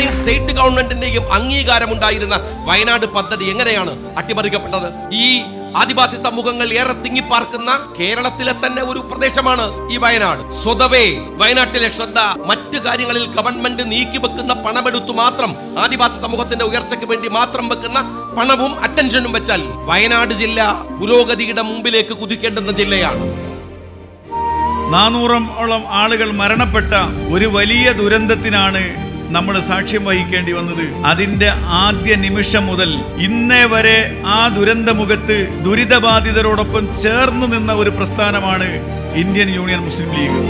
ഗവൺമെന്റിന്റെയും അംഗീകാരമുണ്ടായിരുന്ന വയനാട് പദ്ധതി എങ്ങനെയാണ് അട്ടിമറിക്കപ്പെട്ടത്? ഈ ആദിവാസി സമൂഹങ്ങൾ ഏറെ തിങ്ങിപ്പാർക്കുന്ന കേരളത്തിലെ തന്നെ ഒരു പ്രദേശമാണ് ഈ വയനാട്. സ്വതവേ വയനാട്ടിലെ ശ്രദ്ധ മറ്റു കാര്യങ്ങളിൽ ഗവൺമെന്റ് നീക്കി വെക്കുന്ന പണമെടുത്തു മാത്രം ആദിവാസി സമൂഹത്തിന്റെ ഉയർച്ചയ്ക്ക് വേണ്ടി മാത്രം വെക്കുന്ന പണവും അറ്റൻഷനും വെച്ചാൽ വയനാട് ജില്ല പുരോഗതിയുടെ മുമ്പിലേക്ക് കുതിക്കേണ്ടുന്ന ജില്ലയാണ്. നാനൂറോളം ആളുകൾ മരണപ്പെട്ട ഒരു വലിയ ദുരന്തത്തിനാണ് നമ്മൾ സാക്ഷ്യം വഹിക്കേണ്ടി വന്നത്. അതിന്റെ ആദ്യ നിമിഷം മുതൽ ഇന്നേ വരെ ആ ദുരന്തമുഖത്ത് ദുരിതബാധിതരോടൊപ്പം ചേർന്ന് നിന്ന ഒരു പ്രസ്ഥാനമാണ് ഇന്ത്യൻ യൂണിയൻ മുസ്ലിം ലീഗ്.